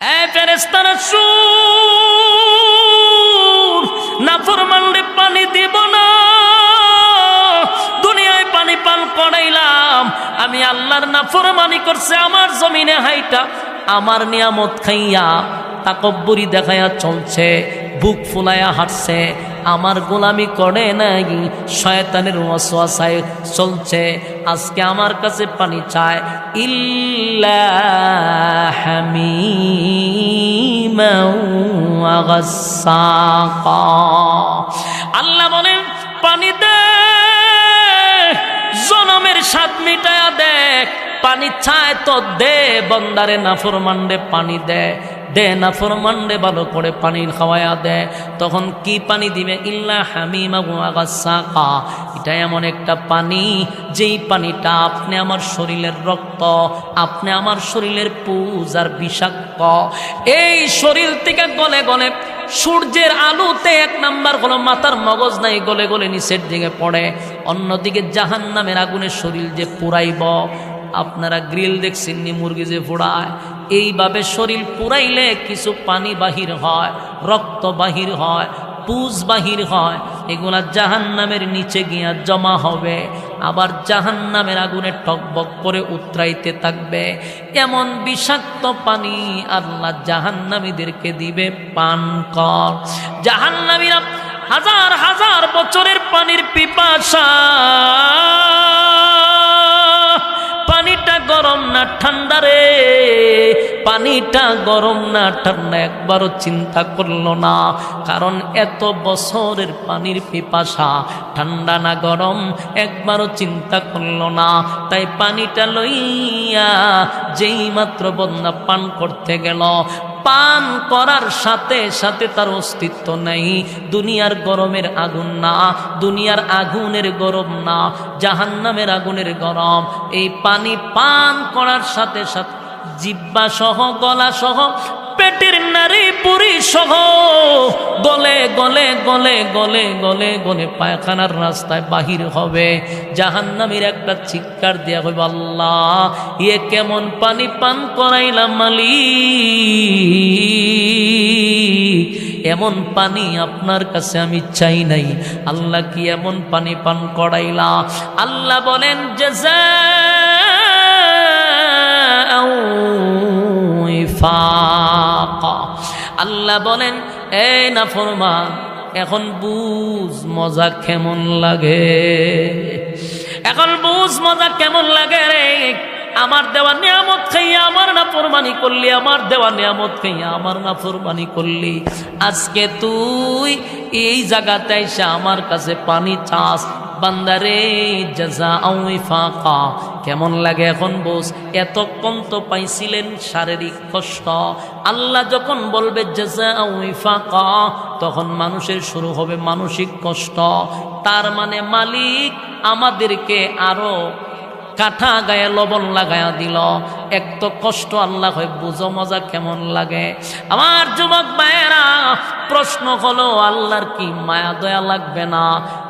এ ফেরেস্তারা সুর না ফরমানলে পানি দিব না। দুনিয়ায় পানি পান করাইলাম। আমি আল্লাহর না ফরমানি করছে, আমার জমিনে হাইটা, আমার নিয়ামত খাইয়া তাকব্বরি দেখাইয়া চলছে, বুক ফুলাইয়া হাঁটছে। আমার গোলামি করে নাই, শয়তানের ওয়াসওয়াসায় চলছে। আজকে আমার কাছে পানি চায়, ইল্লা। আল্লাহ বলেন পানি দে জনমের সাত মিটায়া দেখ, পানি চায় তো দে, বন্দারে নাফরমান্ডে পানি দে দে নাফরমান্ডে ভালো করে পানি খাওয়ায়া দে। তখন কি পানি দিবে? ইল্লা হামিমা সাকা এটা এমন একটা পানি, যেই পানিটা আপনি আমার শরীরের রক্ত, আপনি আমার শরীরের পুজ আর বিষাক্ত। এই শরীর থেকে গলে গলে সূর্যের আলোতে এক নাম্বার হলো মাথার মগজ নাই, গলে গলে নিচের দিকে পড়ে। অন্যদিকে জাহান নামের আগুনের শরীর যে পুরাইব আপনারা গ্রিল দেখছেন নি মুরগি যে পোড়ায় এইভাবে শরীর পুরাইলে কিছু পানি বাহির হয়, রক্ত বাহির হয়, পুজ বাহির হয়, এগুলা জাহান নামের নিচে গিয়া জমা হবে। আবার জাহান নামের আগুনে টকবক করে উতরাইতে থাকবে। এমন বিষাক্ত পানি আল্লাহ জাহান্নামীদেরকে দিবে পান কর। জাহান্নামীরা হাজার হাজার বছরের পানির পিপাসা। পানিটা গরম না ঠান্ডা রে। পানিটা গরম না, ঠান্ডা, একবারও চিন্তা করল না। কারণ এত বছরের পানির পিপাসা, ঠান্ডা না গরম, একবারও চিন্তা করল না। তাই পানিটা লইয়া যেই মাত্র বন্যা পান করতে গেল। পান করার সাথে সাথে তার অস্তিত্ব নেই। দুনিয়ার গরমের আগুন না, দুনিয়ার আগুনের গরম না, জাহান্নামের আগুনের গরম। এই পানি পান করার সাথে সাথে জিব্বা সহ, গলা সহ, পেটের নারী পুরি সহ, গলে গলে গলে গলে গলে গলে পায়খানার রাস্তায় বাহির হবে। জাহান্নামীর একটা চিৎকার দেওয়া হইব আল্লাহ ইয়ে কেমন পানি পান করাইলাম মালিক? এমন পানি আপনার কাছে আমি চাই নাই। আল্লাহ কি এমন পানি পান করাইলা? আল্লাহ বলেন যে আল্লাহ বলেন, এই না ফরমান, এখন বুঝ মজা কেমন লাগে? এখন বুঝ মজা কেমন লাগে রে? আমার দেওয়া নিয়ামত খাইয়া আমার না ফরমানি করলি, আমার দেওয়া নিয়ামত খাইয়া আমার না ফরমানি করলি। আজকে তুই এই জায়গাতে এসে আমার কাছে পানি চাস বান্দারে জাজা ফাঁকা কেমন লাগে এখন বোস? এতক্ষণ তো পাইছিলেন শারীরিক কষ্ট। আল্লাহ যখন বলবে জাজা ফাঁকা তখন মানুষের শুরু হবে মানসিক কষ্ট। তার মানে মালিক আমাদেরকে আরও কাঠা গায়ে লবণ লাগায়া দিল। এক তো কষ্ট আল্লাহ হয়, বুঝো মজা কেমন লাগে। আমার যুবক ভাইয়েরা, প্রশ্ন হলো, আল্লাহর কি মায়া দয়া লাগবে না?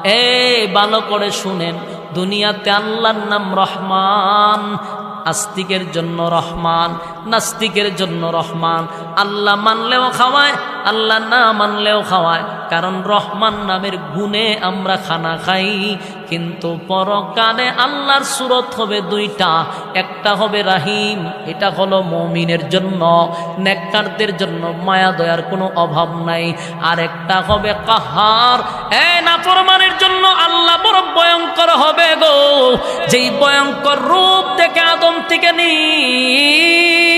এ ভালো করে শুনেন। দুনিয়াতে আল্লাহর নাম রহমান, আস্তিকের জন্য রহমান, নাস্তিকের জন্য রহমান। আল্লাহ মানলেও খাওয়ায়, আল্লাহ না মানলেও খাওয়ায়। কারণ রহমান নামের গুণে আমরা খানা খাই। কিন্তু পরকালে আল্লাহর সুরত হবে দুইটা। একটা হবে রাহিম, এটা হলো মমিনের জন্য, নেককারদের জন্য মায়া দয়ার কোনো অভাব নাই। আর একটা হবে কাহার, এ নাফরমানের জন্য আল্লাহ বড় ভয়ঙ্কর হবে গো। যেই ভয়ঙ্কর রূপ থেকে আদম থেকে নি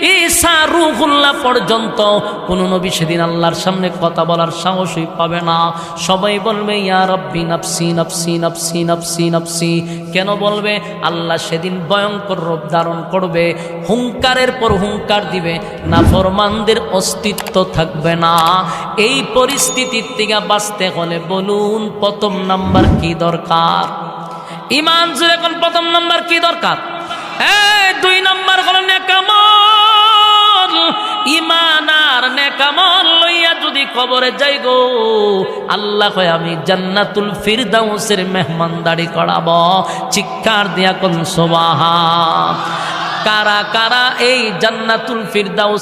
ঈসা রুহুল্লাহ পর্যন্ত কোন নবী সেদিন আল্লাহর সামনে কথা বলার সাহসই পাবে না। সবাই বলবে, ইয়া রব্বি নফসি নফসি নফসি নফসি নফসি। কেন বলবে? আল্লাহ সেদিন ভয়ঙ্কর রূপ ধারণ করবে, হুঙ্কারের পর হুঙ্কার দিবে না ফরমানদের অস্তিত্ব থাকবে না। এই পরিস্থিতির থেকে বাঁচতে হলে বলুন, প্রথম নাম্বার কি দরকার? ইমান জুড়ে এখন প্রথম নাম্বার কি দরকার? এই দুই নাম্বার আর নেকামল লইয়া যদি কবরে যাই গো, আল্লাহ কয়, আমি জান্নাতুল ফিরদাউসের মেহমানদারি করাব। চিৎকার দিয়া কোন সোবাহা কারা কারা এই জান্নাতুল ফিরদাউস